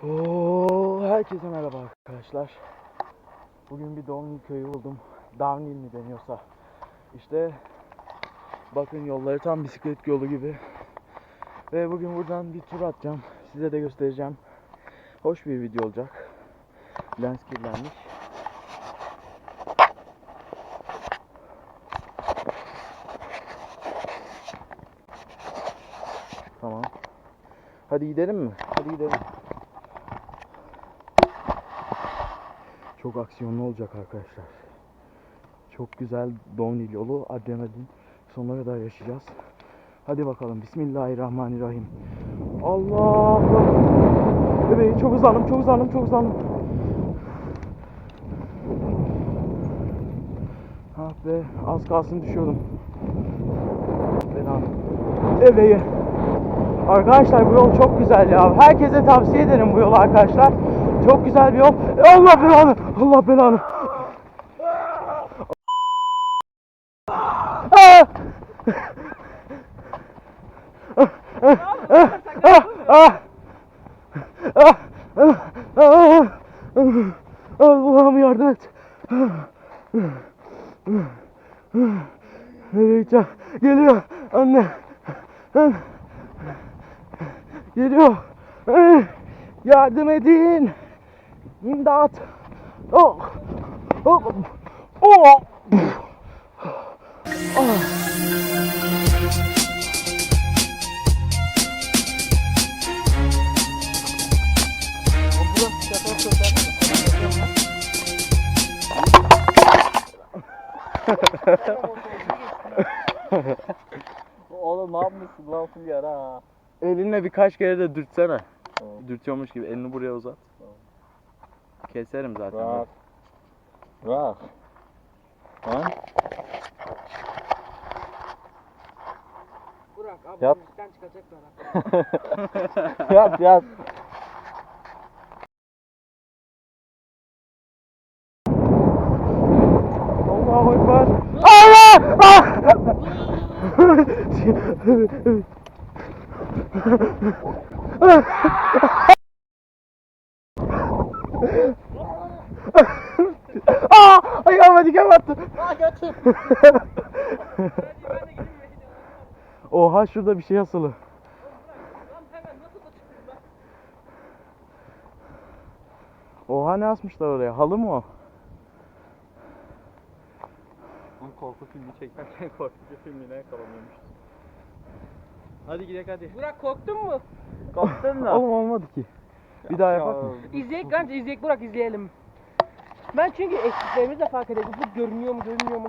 Herkese merhaba arkadaşlar. Bugün bir Downhill köyü buldum. Downhill mi deniyorsa. İşte bakın yolları tam bisiklet yolu gibi. Ve bugün buradan bir tur atacağım. Size de göstereceğim. Hoş bir video olacak. Lens kirlenmiş. Tamam. Hadi gidelim mi? Hadi gidelim. Çok aksiyonlu olacak arkadaşlar. Çok güzel downhill yolu, adrenalin sonuna kadar yaşayacağız. Hadi bakalım. Bismillahirrahmanirrahim. Allah! Bebeğim çok hızlandım, çok hızlandım, çok hızlandım. Ah be, az kalsın düşüyordum. Fena. Bebeği. Arkadaşlar bu yol çok güzel ya. Herkese tavsiye ederim bu yolu arkadaşlar. Çok güzel bir yol. Allah belanı. Allah belanı. Ah! Ah! Ah! Ah! Ah! Ah! Ah! Allah'ım yardım et. Nereye gideceğim? Geliyor anne. Geliyor. Yardım edin. İmdat. Oh. Oh. Oh. Ah. Oğlum ne yapmışsın lan yara. Elinle birkaç kere de dürtsene. Tamam. Dürtüyormuş gibi elini buraya uzat. Keserim zaten. Bırak. Bırak. Lan. Burak abi Yap. bizden çıkacaklar yat yat. Allahu Ekber. Allah! Ah! Aa! Ayağıma diken battı. Oha şurada bir şey asılı. Oha ne asmışlar oraya? Halı mı o? Korku filmi çekerken korkucu filmine yakalanıyormuş. Hadi gidelim hadi. Burak korktun mu? Korktun mu? Oğlum olmadı ki. Bir daha yapak mı? İzleyek kanka izleyek Burak izleyelim. Ben çünkü eksiklerimizi de fark edelim. Bu görünüyor mu görünmüyor mu?